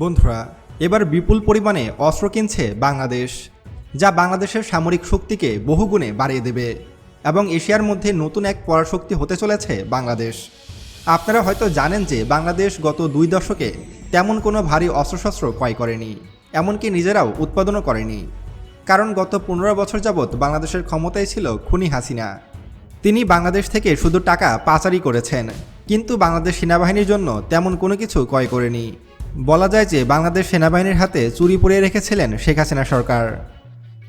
বন্ধুরা, এবার বিপুল পরিমাণে অস্ত্র কিনছে বাংলাদেশ, যা বাংলাদেশের সামরিক শক্তিকে বহুগুণে বাড়িয়ে দেবে এবং এশিয়ার মধ্যে নতুন এক পরাশক্তি হতে চলেছে বাংলাদেশ। আপনারা হয়তো জানেন যে বাংলাদেশ গত দুই দশকে তেমন কোনো ভারী অস্ত্রশস্ত্র ক্রয় করেনি, এমনকি নিজেরাও উৎপাদনও করেনি। কারণ গত পনেরো বছর যাবৎ বাংলাদেশের ক্ষমতায় ছিল খুনি হাসিনা। তিনি বাংলাদেশ থেকে শুধু টাকা পাচারি করেছেন, কিন্তু বাংলাদেশ সেনাবাহিনীর জন্য তেমন কোনো কিছু ক্রয় করেনি। বলা যায় যে বাংলাদেশ সেনাবাহিনীর হাতে চুরি পরিয়ে রেখেছিলেন শেখ হাসিনা সরকার।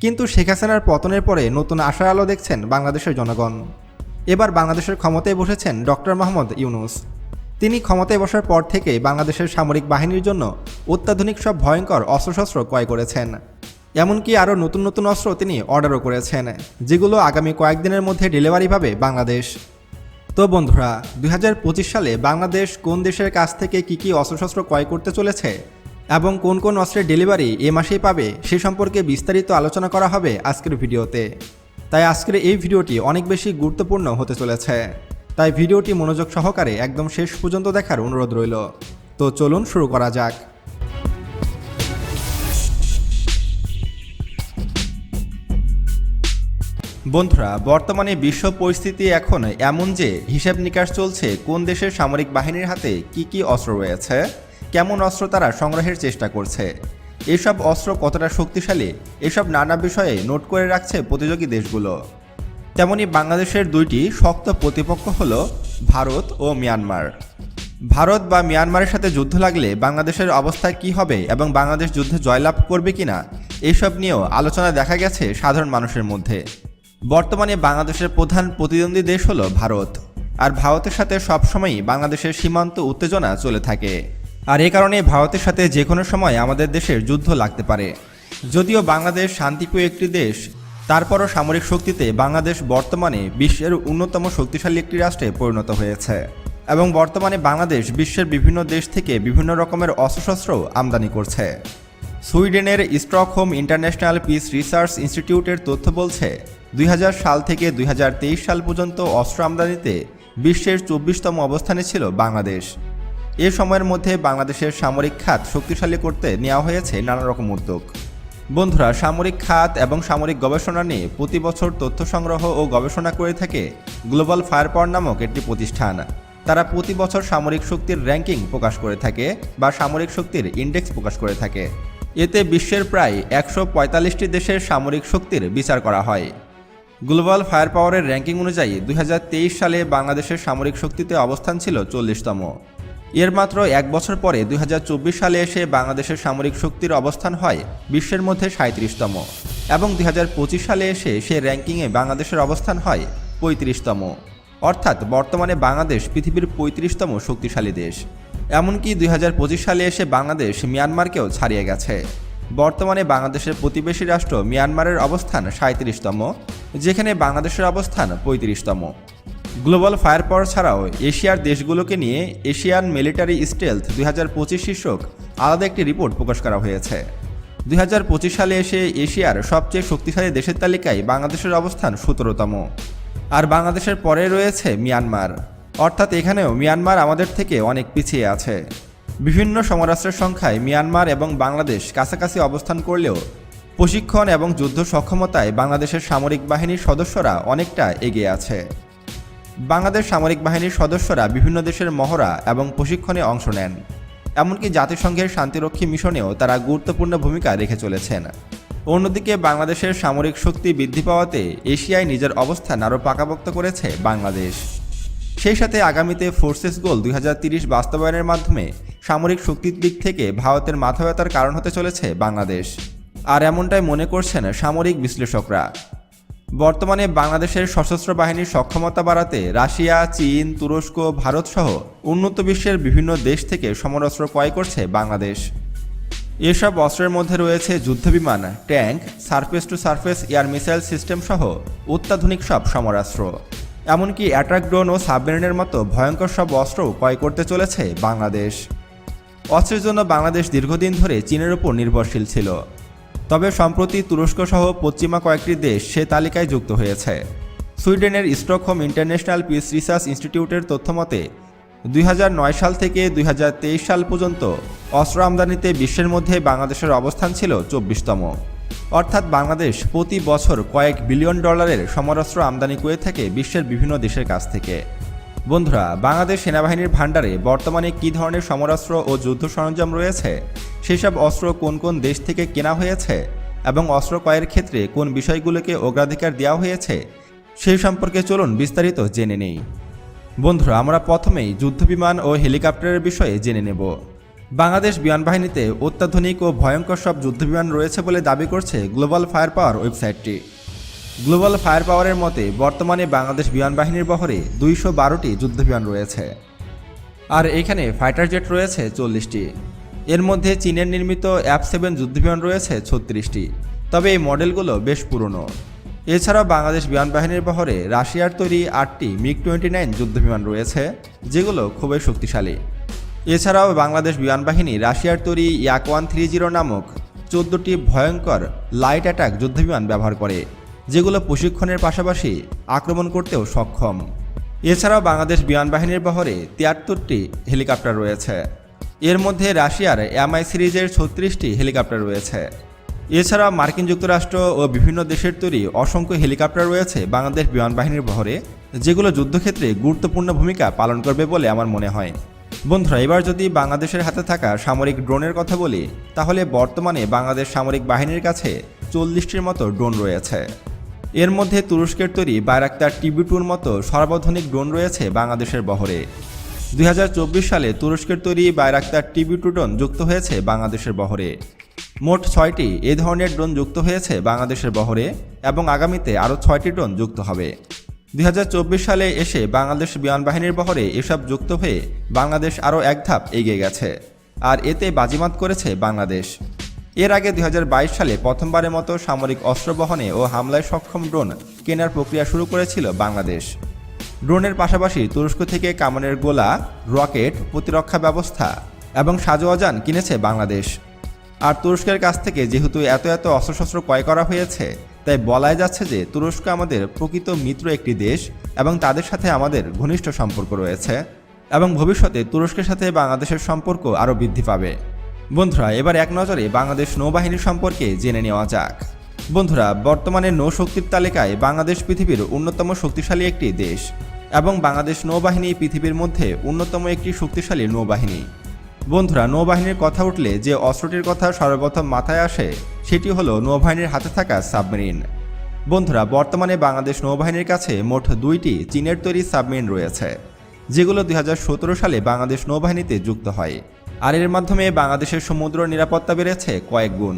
কিন্তু শেখ হাসিনার পতনের পরে নতুন আশার আলো দেখছেন বাংলাদেশের জনগণ। এবার বাংলাদেশের ক্ষমতায় বসেছেন ডক্টর মোহাম্মদ ইউনুস। তিনি ক্ষমতায় বসার পর থেকে বাংলাদেশের সামরিক বাহিনীর জন্য অত্যাধুনিক সব ভয়ঙ্কর অস্ত্রশস্ত্র ক্রয় করেছেন। এমনকি আরও নতুন নতুন অস্ত্র তিনি অর্ডারও করেছেন, যেগুলো আগামী কয়েকদিনের মধ্যে ডেলিভারি পাবে বাংলাদেশ। তো বন্ধুরা, দুই হাজার পঁচিশ সালে বাংলাদেশ কোন দেশের কাছ থেকে কি কি অস্ত্রশস্ত্র ক্রয় করতে চলেছে এবং কোন কোন অস্ত্রের ডেলিভারি এ মাসেই পাবে সে সম্পর্কে বিস্তারিত আলোচনা করা হবে আজকের ভিডিওতে। তাই আজকের এই ভিডিওটি অনেক বেশি গুরুত্বপূর্ণ হতে চলেছে। তাই ভিডিওটি মনোযোগ সহকারে একদম শেষ পর্যন্ত দেখার অনুরোধ রইল। তো চলুন শুরু করা যাক। বন্ধুরা, বর্তমানে বিশ্ব পরিস্থিতি এখন এমন যে হিসাব নিকাশ চলছে, কোন দেশের সামরিক বাহিনীর হাতে কি কি অস্ত্র রয়েছে, কেমন অস্ত্র তারা সংগ্রহের চেষ্টা করছে, এসব অস্ত্র কতটা শক্তিশালী, এসব নানা বিষয়ে নোট করে রাখছে প্রতিযোগী দেশগুলো। তেমনি বাংলাদেশের দুইটি শক্ত প্রতিপক্ষ হল ভারত ও মিয়ানমার। ভারত বা মিয়ানমারের সাথে যুদ্ধ লাগলে বাংলাদেশের অবস্থা কি হবে এবং বাংলাদেশ যুদ্ধে জয়লাভ করবে কিনা, এসব নিয়েও আলোচনা দেখা গেছে সাধারণ মানুষের মধ্যে। বর্তমানে বাংলাদেশের প্রধান প্রতিদ্বন্দ্বী দেশ হলো ভারত। আর ভারতের সাথে সবসময়ই বাংলাদেশের সীমান্ত উত্তেজনা চলে থাকে। আর এ কারণে ভারতের সাথে যে কোনো সময় আমাদের দেশের যুদ্ধ লাগতে পারে। যদিও বাংলাদেশ শান্তিপ্রিয় একটি দেশ, তারপরও সামরিক শক্তিতে বাংলাদেশ বর্তমানে বিশ্বের অন্যতম শক্তিশালী একটি রাষ্ট্রে পরিণত হয়েছে। এবং বর্তমানে বাংলাদেশ বিশ্বের বিভিন্ন দেশ থেকে বিভিন্ন রকমের অস্ত্রশস্ত্র আমদানি করছে। সুইডেনের স্টকহোম ইন্টারন্যাশনাল পিস রিসার্চ ইনস্টিটিউটের তথ্য বলছে দুই হাজার সাল থেকে দুই হাজার তেইশ সাল পর্যন্ত অস্ত্র আমদানিতে বিশ্বের চব্বিশতম অবস্থানে ছিল বাংলাদেশ। এ সময়ের মধ্যে বাংলাদেশের সামরিক খাত শক্তিশালী করতে নেওয়া হয়েছে নানা রকম উদ্যোগ। বন্ধুরা, সামরিক খাত এবং সামরিক গবেষণা নিয়ে প্রতি বছর তথ্য সংগ্রহ ও গবেষণা করে থাকে গ্লোবাল ফায়ার পাওয়ার নামক একটি প্রতিষ্ঠান। তারা প্রতি বছর সামরিক শক্তির র্যাঙ্কিং প্রকাশ করে থাকে বা সামরিক শক্তির ইন্ডেক্স প্রকাশ করে থাকে। এতে বিশ্বের প্রায় একশো দেশের সামরিক শক্তির বিচার করা হয়। গ্লোবাল ফায়ার পাওয়ারের র্যাঙ্কিং অনুযায়ী দুই হাজার তেইশ সালে বাংলাদেশের সামরিক শক্তিতে অবস্থান ছিল চল্লিশতম। এর মাত্র এক বছর পরে দুই হাজার চব্বিশ সালে এসে বাংলাদেশের সামরিক শক্তির অবস্থান হয় বিশ্বের মধ্যে সাঁত্রিশতম এবং দুই হাজার পঁচিশ সালে এসে সে র্যাঙ্কিংয়ে বাংলাদেশের অবস্থান হয় পঁয়ত্রিশতম। অর্থাৎ বর্তমানে বাংলাদেশ পৃথিবীর পঁয়ত্রিশতম শক্তিশালী দেশ। এমনকি দুই হাজার পঁচিশ সালে এসে বাংলাদেশ মিয়ানমারকেও ছাড়িয়ে গেছে। বর্তমানে বাংলাদেশের প্রতিবেশী রাষ্ট্র মিয়ানমারের অবস্থান সাঁত্রিশতম যেখানে বাংলাদেশের অবস্থান পঁয়ত্রিশতম। গ্লোবাল ফায়ার পাওয়ার ছাড়াও এশিয়ার দেশগুলোকে নিয়ে এশিয়ান মিলিটারি স্টেলথ দুই হাজার পঁচিশ শীর্ষক আলাদা একটি রিপোর্ট প্রকাশ করা হয়েছে। দুই হাজার পঁচিশ সালে এসে এশিয়ার সবচেয়ে শক্তিশালী দেশের তালিকায় বাংলাদেশের অবস্থান সতেরোতম। আর বাংলাদেশের পরে রয়েছে মিয়ানমার। অর্থাৎ এখানেও মিয়ানমার আমাদের থেকে অনেক পিছিয়ে আছে। বিভিন্ন সমরাস্ত্রের সংখ্যায় মিয়ানমার এবং বাংলাদেশ কাছাকাছি অবস্থান করলেও প্রশিক্ষণ এবং যুদ্ধ সক্ষমতায় বাংলাদেশের সামরিক বাহিনীর সদস্যরা অনেকটা এগিয়ে আছে। বাংলাদেশ সামরিক বাহিনীর সদস্যরা বিভিন্ন দেশের মহড়া এবং প্রশিক্ষণে অংশ নেন। এমনকি জাতিসংঘের শান্তিরক্ষী মিশনেও তারা গুরুত্বপূর্ণ ভূমিকা রেখে চলেছেন। অন্যদিকে বাংলাদেশের সামরিক শক্তি বৃদ্ধি পাওয়াতে এশিয়ায় নিজের অবস্থান আরও পাকাপোক্ত করেছে বাংলাদেশ। সেই সাথে আগামীতে ফোর্সেস গোল দুই বাস্তবায়নের মাধ্যমে সামরিক শক্তির দিক থেকে ভারতের মাথা ব্যথার কারণ হতে চলেছে বাংলাদেশ। আর এমনটাই মনে করছেন সামরিক বিশ্লেষকরা। বর্তমানে বাংলাদেশের সশস্ত্র বাহিনীর সক্ষমতা বাড়াতে রাশিয়া, চীন, তুরস্ক, ভারত সহ উন্নত বিশ্বের বিভিন্ন দেশ থেকে সমরাস্ত্র ক্রয় করছে বাংলাদেশ। এসব অস্ত্রের মধ্যে রয়েছে যুদ্ধবিমান, tank, surface to surface, air missile system সহ অত্যাধুনিক সব সমরাস্ত্র। এমনকি অ্যাট্রাক ড্রোন ও সাবমেরিনের মতো ভয়ঙ্কর সব অস্ত্রও ক্রয় করতে চলেছে বাংলাদেশ। অস্ত্রের জন্য বাংলাদেশ দীর্ঘদিন ধরে চীনের উপর নির্ভরশীল ছিল। তবে সম্প্রতি তুরস্ক সহ পশ্চিমা কয়েকটি দেশ সে তালিকায় যুক্ত হয়েছে। সুইডেনের স্টকহোম ইন্টারন্যাশনাল পিস রিসার্চ ইনস্টিটিউটের তথ্যমতে দুই হাজার নয় সাল থেকে দুই হাজার তেইশ সাল পর্যন্ত অস্ত্র আমদানিতে বিশ্বের মধ্যে বাংলাদেশের অবস্থান ছিল চব্বিশতম। অর্থাৎ বাংলাদেশ প্রতি বছর কয়েক বিলিয়ন ডলারের সমরাস্ত্র আমদানি করে থাকে বিশ্বের বিভিন্ন দেশের কাছ থেকে। বন্ধুরা, বাংলাদেশ সেনাবাহিনীর ভাণ্ডারে বর্তমানে কী ধরনের সমরাস্ত্র ও যুদ্ধ সরঞ্জাম রয়েছে? সেসব অস্ত্র কোন কোন দেশ থেকে কেনা হয়েছে? এবং অস্ত্র ক্রয়ের ক্ষেত্রে কোন বিষয়গুলোকে অগ্রাধিকার দেওয়া হয়েছে? সেই সম্পর্কে চলুন বিস্তারিত জেনে নেই। বন্ধুরা, আমরা প্রথমেই যুদ্ধবিমান ও হেলিকপ্টারের বিষয়ে জেনে নেব। বাংলাদেশ বিমান বাহিনীতে অত্যাধুনিক ও ভয়ঙ্কর সব যুদ্ধবিমান রয়েছে বলে দাবি করছে গ্লোবাল ফায়ার পাওয়ার ওয়েবসাইটটি। গ্লোবাল ফায়ার পাওয়ারের মতে, বর্তমানে বাংলাদেশ বিমান বাহিনীর বহরে দুইশো বারোটি যুদ্ধবিমান রয়েছে। আর এখানে ফাইটার জেট রয়েছে চল্লিশটি। এর মধ্যে চীনের নির্মিত অ্যাপ সেভেন যুদ্ধবিমান রয়েছে ছত্রিশটি। তবে এই মডেলগুলো বেশ পুরনো। এছাড়াও বাংলাদেশ বিমান বাহিনীর বহরে রাশিয়ার তৈরি আটটি মিগ টোয়েন্টি নাইন যুদ্ধবিমান রয়েছে, যেগুলো খুবই শক্তিশালী। এছাড়াও বাংলাদেশ বিমান বাহিনী রাশিয়ার তৈরি ইয়াক ওয়ান থ্রি জিরো নামক চোদ্দোটি ভয়ঙ্কর লাইট অ্যাটাক যুদ্ধবিমান ব্যবহার করে, যেগুলো প্রশিক্ষণের পাশাপাশি আক্রমণ করতেও সক্ষম। এছাড়াও বাংলাদেশ বিমান বাহিনীর বহরে তিয়াত্তরটি হেলিকপ্টার রয়েছে। এর মধ্যে রাশিয়ার এমআই সিরিজের ছত্রিশটি হেলিকপ্টার রয়েছে। এছাড়া মার্কিন যুক্তরাষ্ট্র ও বিভিন্ন দেশের তৈরি অসংখ্য হেলিকপ্টার রয়েছে বাংলাদেশ বিমান বাহিনীর বহরে, যেগুলো যুদ্ধক্ষেত্রে গুরুত্বপূর্ণ ভূমিকা পালন করবে বলে আমার মনে হয়। বন্ধুরা, এবার যদি বাংলাদেশের হাতে থাকা সামরিক ড্রোনের কথা বলি, তাহলে বর্তমানে বাংলাদেশ সামরিক বাহিনীর কাছে চল্লিশটির মতো ড্রোন রয়েছে। এর মধ্যে তুরস্কের তৈরি বাইরাক্তার টিবি টুর মতো সর্বাধুনিক ড্রোন রয়েছে বাংলাদেশের বহরে। দুই হাজার চব্বিশ সালে তুরস্কের তৈরি বাইরাক্তার টিবি টু ড্রোন যুক্ত হয়েছে বাংলাদেশের বহরে। মোট ছয়টি এ ধরনের ড্রোন যুক্ত হয়েছে বাংলাদেশের বহরে এবং আগামীতে আরও ছয়টি ড্রোন যুক্ত হবে। দুই হাজার চব্বিশ সালে এসে বাংলাদেশ বিমান বাহিনীর বহরে এসব যুক্ত হয়ে বাংলাদেশ আরও এক ধাপ এগিয়ে গেছে, আর এতে বাজিমাত করেছে বাংলাদেশ। এর আগে দুই হাজার বাইশ সালে প্রথমবারের মতো সামরিক অস্ত্র বহনে ও হামলায় সক্ষম ড্রোন কেনার প্রক্রিয়া শুরু করেছিল বাংলাদেশ। ড্রোনের পাশাপাশি তুরস্ক থেকে কামানের গোলা, রকেট, প্রতিরক্ষা ব্যবস্থা এবং সাজোয়াজান কিনেছে বাংলাদেশ। আর তুরস্কের কাছ থেকে যেহেতু এত এত অস্ত্রশস্ত্র ক্রয় করা হয়েছে তাই বলাই যাচ্ছে যে তুরস্ক আমাদের প্রকৃত মিত্র একটি দেশ এবং তাদের সাথে আমাদের ঘনিষ্ঠ সম্পর্ক রয়েছে এবং ভবিষ্যতে তুরস্কের সাথে বাংলাদেশের সম্পর্ক আরও বৃদ্ধি পাবে। বন্ধুরা, এবার এক নজরে বাংলাদেশ নৌবাহিনীর সম্পর্কে জেনে নেওয়া যাক। বন্ধুরা, বর্তমানে নৌশক্তির তালিকায় বাংলাদেশ পৃথিবীর অন্যতম শক্তিশালী একটি দেশ এবং বাংলাদেশ নৌবাহিনী পৃথিবীর মধ্যে অন্যতম একটি শক্তিশালী নৌবাহিনী। বন্ধুরা, নৌবাহিনীর কথা উঠলে যে অস্ত্রটির কথা সর্বপ্রথম মাথায় আসে সেটি হলো নৌবাহিনীর হাতে থাকা সাবমেরিন। বন্ধুরা, বর্তমানে বাংলাদেশ নৌবাহিনীর কাছে মোট দুইটি চীনের তৈরি সাবমেরিন রয়েছে, যেগুলো দুই হাজার সতেরো সালে বাংলাদেশ নৌবাহিনীতে যুক্ত হয়। আর এর মাধ্যমে বাংলাদেশের সমুদ্র নিরাপত্তা বেড়েছে কয়েক গুণ।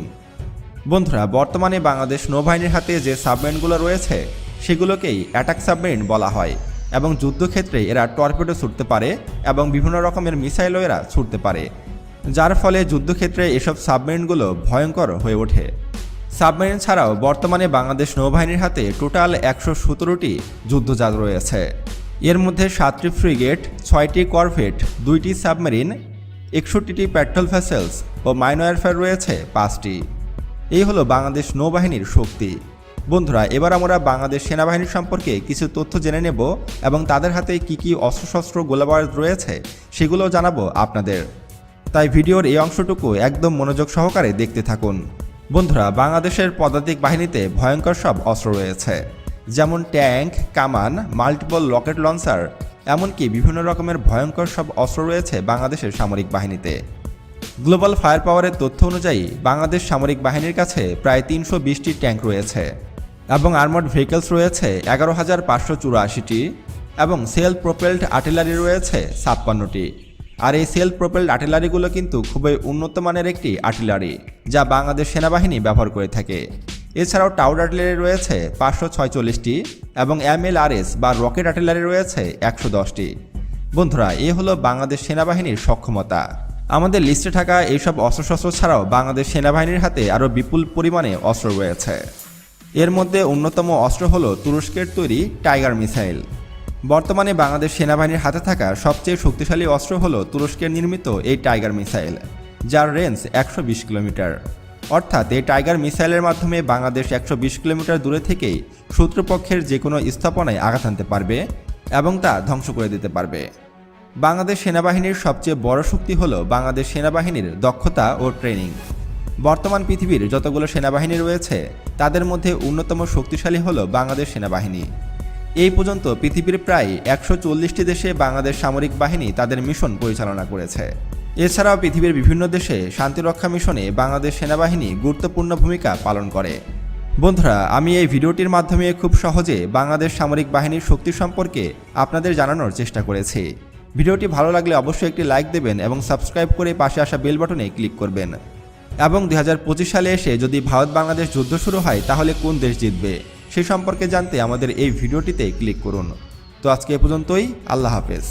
বন্ধুরা, বর্তমানে বাংলাদেশ নৌবাহিনীর হাতে যে সাবমেরিনগুলো রয়েছে, সেগুলোকেই অ্যাটাক সাবমেরিন বলা হয় এবং যুদ্ধক্ষেত্রে এরা টর্পেডো ছুটতে পারে এবং বিভিন্ন রকমের মিসাইলও এরা ছুটতে পারে। যার ফলে যুদ্ধক্ষেত্রে এসব সাবমেরিনগুলো ভয়ঙ্কর হয়ে ওঠে। সাবমেরিন ছাড়াও বর্তমানে বাংলাদেশ নৌবাহিনীর হাতে টোটাল একশো সতেরোটি যুদ্ধজাহাজ রয়েছে। এর মধ্যে সাতটি ফ্রিগেট, ছয়টি করভেট, দুইটি সাবমেরিন, একষট্টিটি পেট্রোল ভেসেলস ও মাইনোয়ারফেয়ার রয়েছে পাঁচটি। এই হলো বাংলাদেশ নৌবাহিনীর শক্তি। বন্ধুরা, এবার আমরা বাংলাদেশ সেনাবাহিনীর সম্পর্কে কিছু তথ্য জেনে নেব এবং তাদের হাতে কি কি অস্ত্রশস্ত্র গোলাবারুদ রয়েছে সেগুলো জানাব আপনাদের। তাই ভিডিওর এই অংশটুকু একদম মনোযোগ সহকারে দেখতে থাকুন। বন্ধুরা, বাংলাদেশের পদাতিক বাহিনীতে ভয়ঙ্কর সব অস্ত্র রয়েছে, যেমন ট্যাঙ্ক, কামান, মাল্টিপল রকেট লঞ্চার, এমনকি বিভিন্ন রকমের ভয়ঙ্কর সব অস্ত্র রয়েছে বাংলাদেশের সামরিক বাহিনীতে। গ্লোবাল ফায়ার পাওয়ারের তথ্য অনুযায়ী, বাংলাদেশ সামরিক বাহিনীর কাছে প্রায় তিনশো বিশটি ট্যাঙ্ক রয়েছে এবং আর্মড ভেহিকলস রয়েছে এগারো হাজার পাঁচশো চুরাশিটি এবং সেল প্রোপেলড আর্টিলারি রয়েছে ছাপ্পান্নটি। আর এই সেলফ প্রোপেলড আর্টিলারিগুলো কিন্তু খুবই উন্নত মানের একটি আর্টিলারি যা বাংলাদেশ সেনাবাহিনী ব্যবহার করে থাকে। এছাড়াও টাউড আর্টিলারি রয়েছে পাঁচশো ছয়চল্লিশটি এবং এমএলআরএস বা রকেট আর্টিলারি রয়েছে একশো দশটি। বন্ধুরা, এ হলো বাংলাদেশ সেনাবাহিনীর সক্ষমতা। আমাদের লিস্টে থাকা এইসব অস্ত্রশস্ত্র ছাড়াও বাংলাদেশ সেনাবাহিনীর হাতে আরও বিপুল পরিমাণে অস্ত্র রয়েছে। এর মধ্যে অন্যতম অস্ত্র হল তুরস্কের তৈরি টাইগার মিসাইল বর্তমানে বাংলাদেশ সেনাবাহিনীর হাতে থাকা সবচেয়ে শক্তিশালী অস্ত্র হল তুরস্কের নির্মিত এই টাইগার মিসাইল, যার রেঞ্জ একশো বিশ কিলোমিটার। অর্থাৎ এই টাইগার মিসাইলের মাধ্যমে বাংলাদেশ একশো বিশ কিলোমিটার দূরে থেকেই শত্রুপক্ষের যে কোনো স্থাপনায় আঘাত আনতে পারবে এবং তা ধ্বংস করে দিতে পারবে। বাংলাদেশ সেনাবাহিনীর সবচেয়ে বড় শক্তি হল বাংলাদেশ সেনাবাহিনীর দক্ষতা ও ট্রেনিং। বর্তমান পৃথিবীর যতগুলো সেনাবাহিনী রয়েছে, তাদের মধ্যে অন্যতম শক্তিশালী হল বাংলাদেশ সেনাবাহিনী। এই পর্যন্ত পৃথিবীর প্রায় একশো চল্লিশটি দেশে বাংলাদেশ সামরিক বাহিনী তাদের মিশন পরিচালনা করেছে। এছাড়াও পৃথিবীর বিভিন্ন দেশে শান্তিরক্ষা মিশনে বাংলাদেশ সেনাবাহিনী গুরুত্বপূর্ণ ভূমিকা পালন করে। বন্ধুরা, আমি এই ভিডিওটির মাধ্যমে খুব সহজে বাংলাদেশ সামরিক বাহিনীর শক্তি সম্পর্কে আপনাদের জানানোর চেষ্টা করেছি। ভিডিওটি ভালো লাগলে অবশ্যই একটি লাইক দেবেন এবং সাবস্ক্রাইব করে পাশে আসা বেল বাটনে ক্লিক করবেন। এবং দু হাজার পঁচিশ সালে এসে যদি ভারত বাংলাদেশ যুদ্ধ শুরু হয়, তাহলে কোন দেশ জিতবে? সে সম্পর্কে জানতে আমাদের এই ভিডিওটিতে ক্লিক করুন। তো আজকে এ পর্যন্তই আল্লাহ হাফেজ।